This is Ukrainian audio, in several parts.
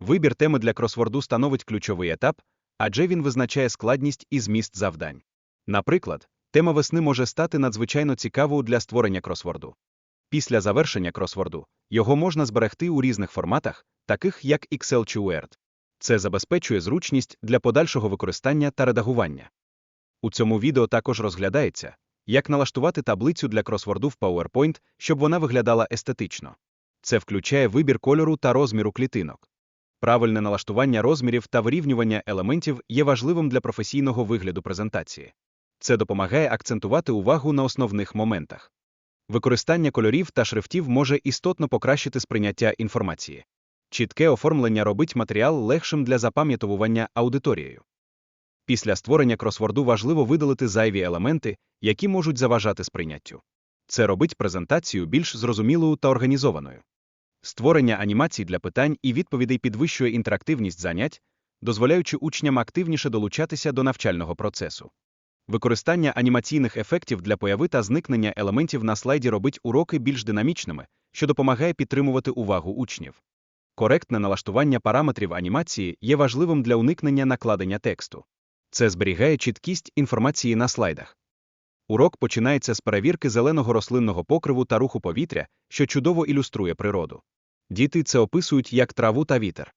Вибір теми для кросворду становить ключовий етап, адже він визначає складність і зміст завдань. Наприклад, тема весни може стати надзвичайно цікавою для створення кросворду. Після завершення кросворду його можна зберегти у різних форматах, таких як Excel чи Word. Це забезпечує зручність для подальшого використання та редагування. У цьому відео також розглядається, як налаштувати таблицю для кросворду в PowerPoint, щоб вона виглядала естетично. Це включає вибір кольору та розміру клітинок. Правильне налаштування розмірів та вирівнювання елементів є важливим для професійного вигляду презентації. Це допомагає акцентувати увагу на основних моментах. Використання кольорів та шрифтів може істотно покращити сприйняття інформації. Чітке оформлення робить матеріал легшим для запам'ятовування аудиторією. Після створення кросворду важливо видалити зайві елементи, які можуть заважати сприйняттю. Це робить презентацію більш зрозумілою та організованою. Створення анімацій для питань і відповідей підвищує інтерактивність занять, дозволяючи учням активніше долучатися до навчального процесу. Використання анімаційних ефектів для появи та зникнення елементів на слайді робить уроки більш динамічними, що допомагає підтримувати увагу учнів. Коректне налаштування параметрів анімації є важливим для уникнення накладення тексту. Це зберігає чіткість інформації на слайдах. Урок починається з перевірки зеленого рослинного покриву та руху повітря, що чудово ілюструє природу. Діти це описують як траву та вітер.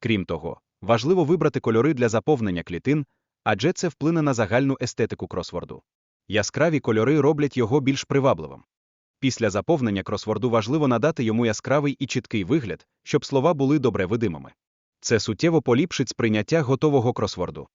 Крім того, важливо вибрати кольори для заповнення клітин, адже це вплине на загальну естетику кросворду. Яскраві кольори роблять його більш привабливим. Після заповнення кросворду важливо надати йому яскравий і чіткий вигляд, щоб слова були добре видимими. Це суттєво поліпшить сприйняття готового кросворду.